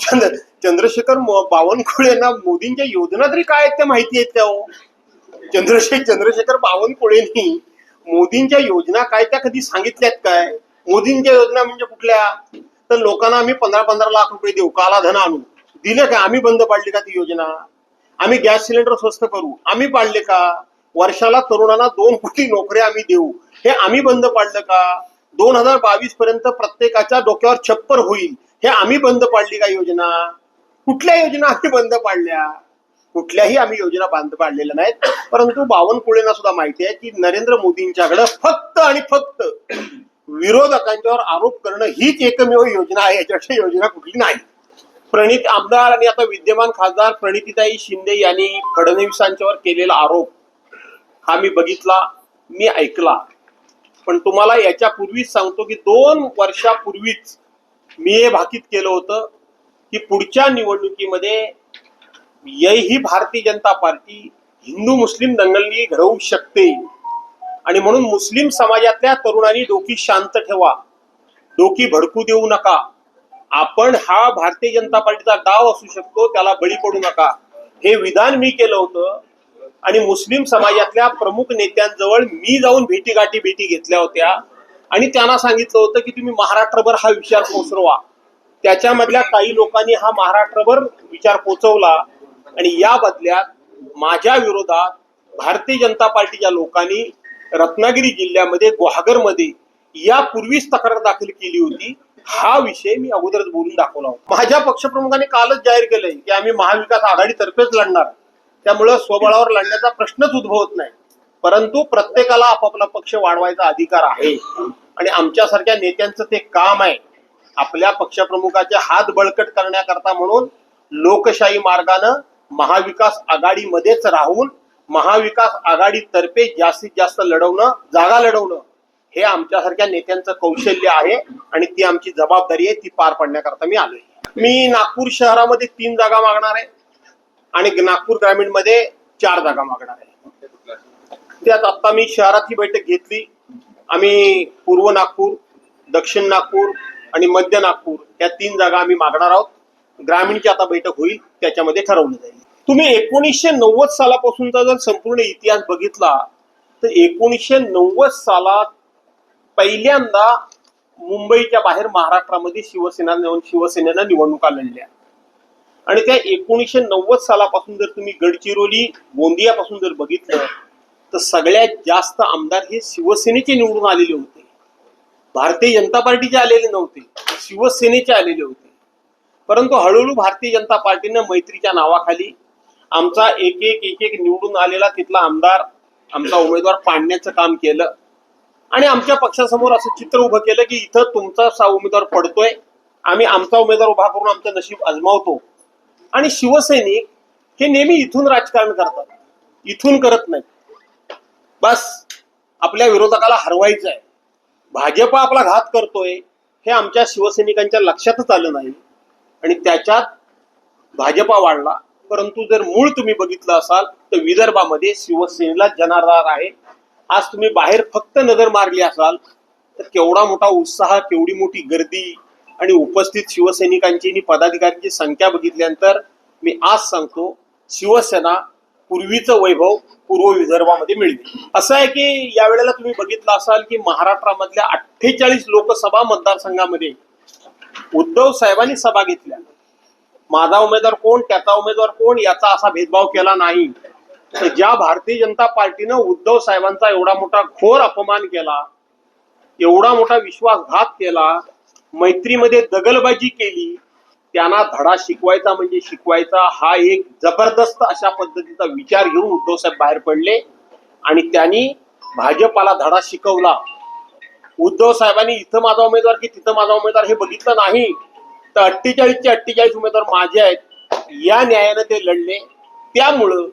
चंद्रशेखर बावनकुळे यांना मोदींच्या योजना तरी काय आहेत त्या माहिती आहेत त्या हो? चंद्रशेखर चंद्रशेखर बावनकुळेंनी मोदींच्या योजना काय त्या कधी सांगितल्यात काय? मोदींच्या योजना म्हणजे कुठल्या? तर लोकांना आम्ही पंधरा पंधरा लाख रुपये देऊ काला धन आणू. दिले का? आम्ही बंद पाडली का ती योजना? आम्ही गॅस सिलेंडर स्वस्त करू. आम्ही पाडले का? वर्षाला तरुणांना दोन कोटी नोकऱ्या आम्ही देऊ. हे आम्ही बंद पाडलं का? दोन हजार बावीस पर्यंत प्रत्येकाच्या डोक्यावर छप्पर होईल. हे आम्ही बंद पाडली का योजना? कुठल्या योजना आम्ही बंद पाडल्या? कुठल्याही आम्ही योजना बंद पाडलेल्या नाहीत. परंतु बावनकुळेंना सुद्धा माहिती आहे की नरेंद्र मोदींच्याकडे फक्त आणि फक्त विरोधकांच्यावर आरोप करणं हीच एकमेव योजना आहे. याच्यापेक्षा योजना कुठली नाही. प्रणित आमदार आणि आता विद्यमान खासदार प्रणितीताई शिंदे यांनी फडणवीसांच्यावर केलेला आरोप हा मी बघितला मी ऐकला. पण तुम्हाला याच्यापूर्वीच सांगतो की दोन वर्षापूर्वीच मी हे भाकीत केलं होतं की पुढच्या निवडणुकीमध्ये ही भारतीय जनता पार्टी हिंदू मुस्लिम दंगली घडवू शकते. आणि म्हणून मुस्लिम समाजातल्या तरुणांनी डोकी शांत ठेवा. डोकी भडकू देऊ नका. आपण हा भारतीय जनता पार्टीचा डाव असू शकतो त्याला बळी पडू नका. हे विधान मी केलं होतं. आणि मुस्लिम समाजातल्या प्रमुख नेत्यांजवळ मी जाऊन भेटीगाठी भेटी घेतल्या होत्या. आणि त्यांना सांगितलं होतं की तुम्ही महाराष्ट्रभर हा विचार पोचवा त्याच्यामधल्या काही लोकांनी हा महाराष्ट्रभर विचार पोचवला आणि या बदल्यात माझ्या विरोधात भारतीय जनता पार्टीच्या लोकांनी रत्नागिरी जिल्ह्यामध्ये गुहागरमध्ये यापूर्वीच तक्रार दाखल केली होती. हा विषय मी अगोदरच बोलून दाखवला होता. माझ्या पक्षप्रमुखांनी कालच जाहीर केलंय की आम्ही महाविकास आघाडीतर्फेच लढणार. त्यामुळं स्वबळावर लढण्याचा प्रश्नच उद्भवत नाही. परंतु प्रत्येकाला आपापला पक्ष वाढवायचा अधिकार आहे. आणि आमच्यासारख्या नेत्यांचं ते काम आहे. आपल्या पक्षप्रमुखाचे हात बळकट करण्याकरता म्हणून लोकशाही मार्गानं महाविकास आघाडीमध्येच राहून महाविकास आघाडीतर्फे जास्तीत जास्त लढवणं जागा लढवणं हे आमच्यासारख्या नेत्यांचं कौशल्य आहे आणि ती आमची जबाबदारी आहे ती पार पाडण्याकरता मी आलोय. मी नागपूर शहरामध्ये तीन जागा मागणार आहे. आणि नागपूर ग्रामीणमध्ये चार जागा मागणार आहे. त्यात आता मी शहरात ही बैठक घेतली. आम्ही पूर्व नागपूर दक्षिण नागपूर आणि मध्य नागपूर या तीन जागा आम्ही मागणार आहोत. ग्रामीणची आता बैठक होईल त्याच्यामध्ये ठरवलं जाईल. तुम्ही एकोणीसशे नव्वद सालापासूनचा जर संपूर्ण इतिहास बघितला तर एकोणीसशे नव्वद सालात पहिल्यांदा मुंबईच्या बाहेर महाराष्ट्रामध्ये शिवसेना शिवसेनेनं निवडणुका लढल्या आणि त्या एकोणीसशे नव्वद सालापासून जर तुम्ही गडचिरोली गोंदियापासून जर बघितलं तर सगळ्यात जास्त आमदार हे शिवसेनेचे निवडून आलेले होते. भारतीय जनता पार्टीचे आलेले नव्हते शिवसेनेचे आलेले होते. परंतु हळूहळू भारतीय जनता पार्टीनं मैत्रीच्या नावाखाली आमचा एक एक एक एक निवडून आलेला तिथला आमदार आमचा उमेदवार पाडण्याचं काम केलं. आणि आमच्या पक्षासमोर असं चित्र उभं केलं की इथं तुमचा उमेदवार पडतोय आम्ही आमचा उमेदवार उभा करून आमचं नशीब आजमावतो आणि शिवसैनिक हे नेहमी इथून राजकारण करतात. इथून करत नाहीत. बस आपल्या विरोधकाला हरवायचं आहे भाजपा आपला घात करतोय हे आमच्या शिवसैनिकांच्या लक्षातच आलं नाही. आणि त्याच्यात भाजपा वाढला. परंतु जर मूळ तुम्ही बघितलं असाल तर विदर्भामध्ये शिवसेनेला जनाधार आहे. आज तुम्ही बाहेर फक्त नजर मारली असाल तर केवढा मोठा उत्साह केवढी मोठी गर्दी आणि उपस्थित शिवसैनिकांची आणि पदाधिकाऱ्यांची संख्या बघितल्यानंतर मी आज सांगतो शिवसेना पूर्वीचं वैभव पूर्व विदर्भामध्ये मिळते असं आहे की यावेळेला तुम्ही बघितलं असाल की महाराष्ट्रामधल्या अठ्ठेचाळीस लोकसभा मतदारसंघामध्ये उद्धव साहेबांनी सभा घेतल्या. माझा उमेदवार कोण त्याचा उमेदवार कोण याचा असा भेदभाव केला नाही. तर ज्या भारतीय जनता पार्टीनं उद्धव साहेबांचा एवढा मोठा घोर अपमान केला एवढा मोठा विश्वासघात केला मैत्रीमध्ये दगलबाजी केली त्यांना धडा शिकवायचा म्हणजे शिकवायचा हा एक जबरदस्त अशा पद्धतीचा विचार घेऊन उद्धव साहेब बाहेर पडले. आणि त्यांनी भाजपाला धडा शिकवला. उद्धव साहेबांनी इथं माझा उमेदवार की तिथं माझा उमेदवार हे बघितलं नाही. तर अठ्ठेचाळीसचे अठ्ठेचाळीस उमेदवार माझे आहेत. या न्यायानं ते लढले. त्यामुळं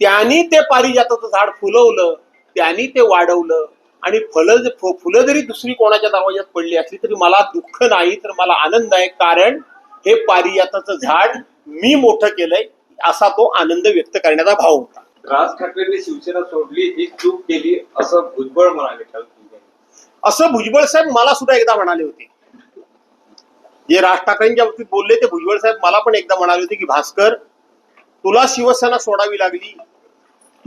त्यांनी ते पारिजाताचं झाड फुलवलं. त्यांनी ते वाढवलं. आणि फलं फ- फुलं जरी दुसरी कोणाच्या दरवाज्यात पडली असली तरी मला दुःख नाही तर मला आनंद आहे कारण हे पारिजाताचं झाड मी मोठं केलंय असा तो आनंद व्यक्त करण्याचा भाव होता. राज ठाकरेंनी शिवसेना सोडली ही चूक केली असं भुजबळ म्हणाले. असं भुजबळ साहेब मला सुद्धा एकदा म्हणाले होते. जे राज ठाकरेंच्या बाबतीत बोलले ते भुजबळ साहेब मला पण एकदा म्हणाले होते की भास्कर तुला शिवसेना सोडावी लागली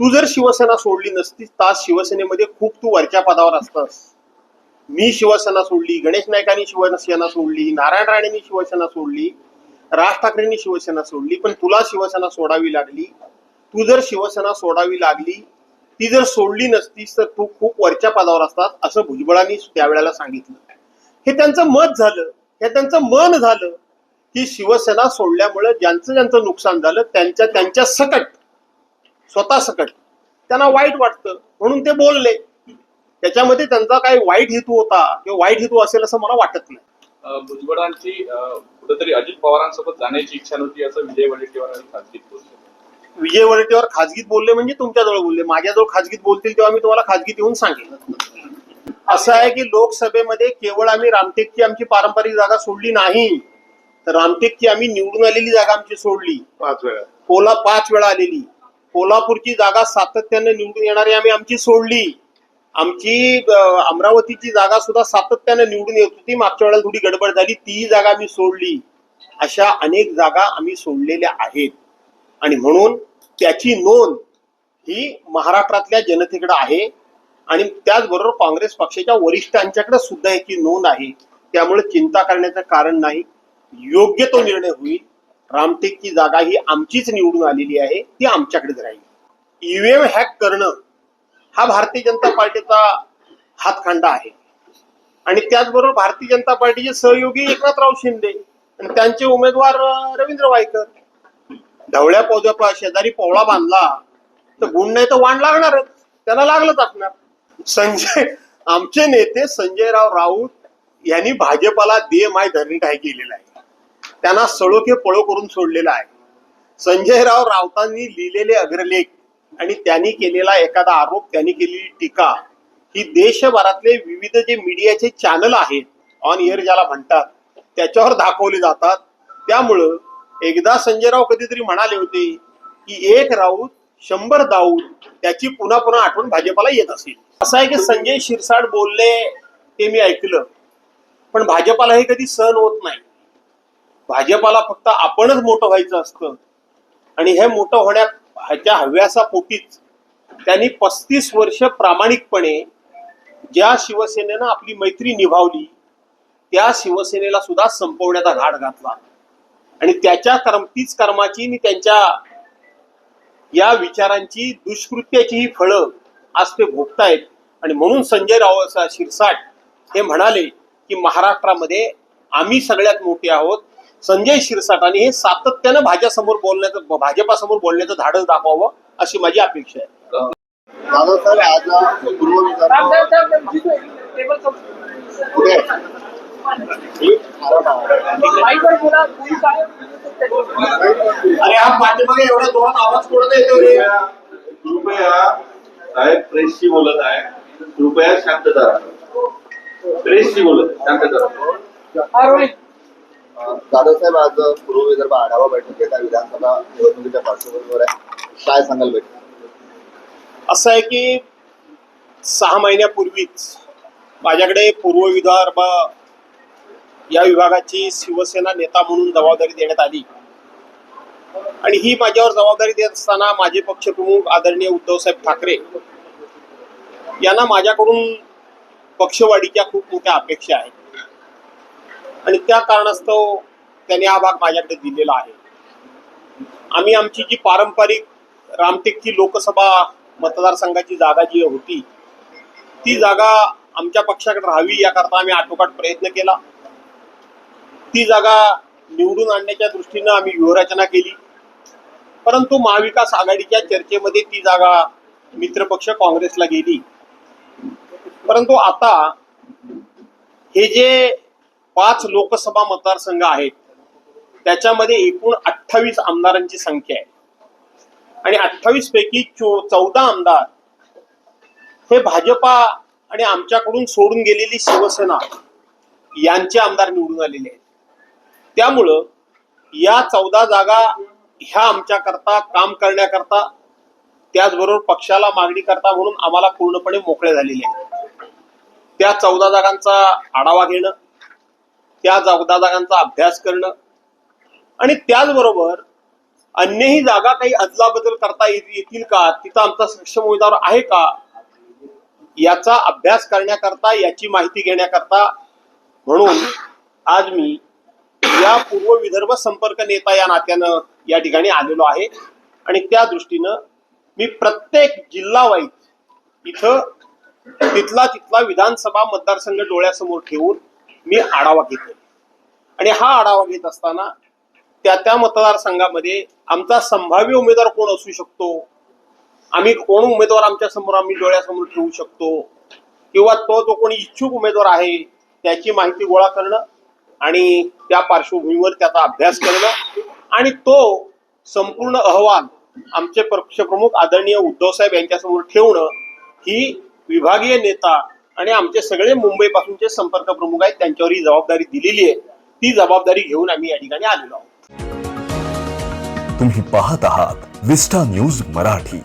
तू जर शिवसेना सोडली नसतीस तास शिवसेनेमध्ये खूप तू वरच्या पदावर असतास. मी शिवसेना सोडली गणेश नायकांनी शिवसेना सोडली नारायण राणेंनी शिवसेना सोडली राज ठाकरेंनी शिवसेना सोडली पण तुला शिवसेना सोडावी लागली. तू जर शिवसेना सोडावी लागली ती जर सोडली नसतीस तर तू खूप वरच्या पदावर असतात असं भुजबळांनी त्यावेळेला सांगितलं. हे त्यांचं मत झालं हे त्यांचं मन झालं की शिवसेना सोडल्यामुळे ज्यांचं ज्यांचं नुकसान झालं त्यांच्या त्यांच्या सकट स्वतः सकट. त्यांना वाईट वाटतं. म्हणून ते बोलले. त्याच्यामध्ये त्यांचा काही वाईट हेतू होता किंवा वाईट हेतू असेल असं मला वाटत नाही. भुजबळांची कुठेतरी अजित पवारांसोबत जाण्याची इच्छा नव्हती असं विजय वडेट्टीवार खासगीत बोलले. विजय वडेट्टीवार खाजगीत बोलले म्हणजे तुमच्याजवळ बोलले. माझ्याजवळ खाजगीत बोलतील तेव्हा मी तुम्हाला खाजगीत येऊन सांगेन. असं आहे की लोकसभेमध्ये केवळ आम्ही रामटेकची आमची पारंपरिक जागा सोडली नाही तर रामटेकची आम्ही निवडून आलेली जागा आमची सोडली. पाच वेळा. कोल्हा पाच वेळा आलेली. कोल्हापूरची जागा सातत्याने निवडून येणारी आम्ही आमची सोडली. आमची अमरावतीची जागा सुद्धा सातत्याने निवडून येत होती. मागच्या वेळेला थोडी गडबड झाली. ती जागा आम्ही सोडली. अशा अनेक जागा आम्ही सोडलेल्या आहेत. आणि म्हणून त्याची नोंद ही महाराष्ट्रातल्या जनतेकडे आहे. आणि त्याचबरोबर काँग्रेस पक्षाच्या वरिष्ठांच्याकडे सुद्धा याची नोंद आहे. त्यामुळे चिंता करण्याचं कारण नाही. योग्य तो निर्णय होईल. रामटेकची जागा ही आमचीच निवडून आलेली आहे ती आमच्याकडेच राहील. ईव्हीएम हॅक करणं हा भारतीय जनता पार्टीचा हातखंडा आहे. आणि त्याचबरोबर भारतीय जनता पार्टीचे सहयोगी एकनाथराव शिंदे आणि त्यांचे उमेदवार रवींद्र वायकर. ढवळ्या पौद्या शेजारी पोवळा बांधला तर गुण नाही तर वाण लागणारच. त्याला लागलंच असणार. संजय आमचे नेते संजयराव राऊत यांनी भाजपाला दे माय धरणी ठाय केलेलं आहे. त्यांना सळोखे पळो करून सोडलेला आहे. संजयराव राऊतांनी लिहिलेले अग्रलेख आणि त्यांनी केलेला एखादा आरोप त्यांनी केलेली टीका ही देशभरातले विविध जे मीडियाचे चॅनल आहेत ऑन एअर ज्याला म्हणतात त्याच्यावर दाखवले जातात. त्यामुळं एकदा संजयराव कधीतरी म्हणाले होते की एक राऊत शंभर दाऊद त्याची पुन्हा पुन्हा आठवण भाजपाला येत असेल. असं आहे की संजय शिरसाट बोलले ते मी ऐकलं. पण भाजपाला हे कधी सहन होत नाही. भाजपाला फक्त आपणच मोठं व्हायचं असतं. आणि हे मोठं होण्या ह्याच्या हव्यासा पोटीच त्यांनी पस्तीस वर्ष प्रामाणिकपणे ज्या शिवसेनेनं आपली मैत्री निभावली त्या शिवसेनेला सुद्धा संपवण्याचा घाट घातला. आणि त्याच्या कर्म तीच कर्माची आणि त्यांच्या या विचारांची दुष्कृत्याची ही फळं आज ते भोगतायत. आणि म्हणून संजय राव शिरसाट हे म्हणाले की महाराष्ट्रामध्ये आम्ही सगळ्यात मोठे आहोत संजय शिरसाटांनी हे सातत्यानं भाजपासमोर बोलण्याचं भाजपासमोर बोलण्याचं धाडस दाखवावं अशी माझी अपेक्षा आहे. अरे हा पाठीमागे एवढा जोरात आवाज कोणता येतो रे? कृपया साहेब प्रेसशी बोलत आहे. कृपया शांतता राखा प्रेसशी बोलत आहे, शांतता राखा. दादासाहेब आज पूर्व विदर्भ आढावा बैठक घेत आहे विधानसभा निवडणुकीच्या पार्श्वभूमीवर आहे काय सांगाल बैठक असं आहे की सहा महिन्यापूर्वीच माझ्याकडे पूर्व विदर्भ या विभागाची शिवसेना नेता म्हणून जबाबदारी देण्यात आली आणि ही माझ्यावर जबाबदारी देत असताना माझे पक्षप्रमुख आदरणीय उद्धवसाहेब ठाकरे यांना माझ्याकडून पक्षवाढीच्या खूप मोठ्या अपेक्षा आहेत आणि त्या कारणास्तव त्यांनी हा भाग माझ्याकडे दिलेला आहे. आम्ही आमची जी पारंपरिक रामटेकची लोकसभा मतदारसंघाची जागा जी होती ती जागा आमच्या पक्षाकडे राहावी याकरता आम्ही आटोकाट प्रयत्न केला. ती जागा निवडून आणण्याच्या दृष्टीनं आम्ही व्यूहरचना केली. परंतु महाविकास आघाडीच्या चर्चेमध्ये ती जागा मित्रपक्ष काँग्रेसला गेली. परंतु आता हे जे पाच लोकसभा मतदारसंघ आहेत. त्याच्यामध्ये एकूण अठ्ठावीस आमदारांची संख्या आहे. आणि अठ्ठावीस पैकी चौदा आमदार हे भाजपा आणि आमच्याकडून सोडून गेलेली शिवसेना यांचे आमदार निवडून आलेले आहेत. त्यामुळं या चौदा जागा ह्या आमच्याकरता काम करण्याकरता त्याचबरोबर पक्षाला मागणी करता म्हणून आम्हाला पूर्णपणे मोकळे झालेले आहेत. त्या चौदा जागांचा आढावा घेणं त्या जागा जागांचा अभ्यास करणं. आणि त्याचबरोबर अन्यही जागा काही अदलाबदल करता येतील का? तिथं आमचा सक्षम उमेदवार आहे का? याचा अभ्यास करण्याकरता याची माहिती घेण्याकरता म्हणून आज मी या पूर्व विदर्भ संपर्क नेता या नात्यानं या ठिकाणी आलेलो आहे. आणि त्या दृष्टीनं मी प्रत्येक जिल्हा वाईज इथं तिथला तिथला विधानसभा मतदारसंघ डोळ्यासमोर ठेवून मी आढावा घेतो आणि हा आढावा घेत असताना त्या त्या मतदारसंघामध्ये आमचा संभाव्य उमेदवार कोण असू शकतो? आम्ही कोण उमेदवार आमच्यासमोर आम्ही डोळ्यासमोर ठेवू शकतो? किंवा तो जो कोणी इच्छुक उमेदवार आहे त्याची माहिती गोळा करणं आणि त्या पार्श्वभूमीवर त्याचा अभ्यास करणं आणि तो संपूर्ण अहवाल आमचे पक्षप्रमुख आदरणीय उद्धव साहेब यांच्यासमोर ठेवणं ही विभागीय नेता आणि आमचे सगळे मुंबई पासूनचे संपर्क प्रमुख आहेत त्यांच्यावर ही जबाबदारी दिलेली आहे. ती जबाबदारी घेऊन आम्ही या ठिकाणी आलेलो आहोत. तुम्ही पाहत आहात विस्टा न्यूज मराठी.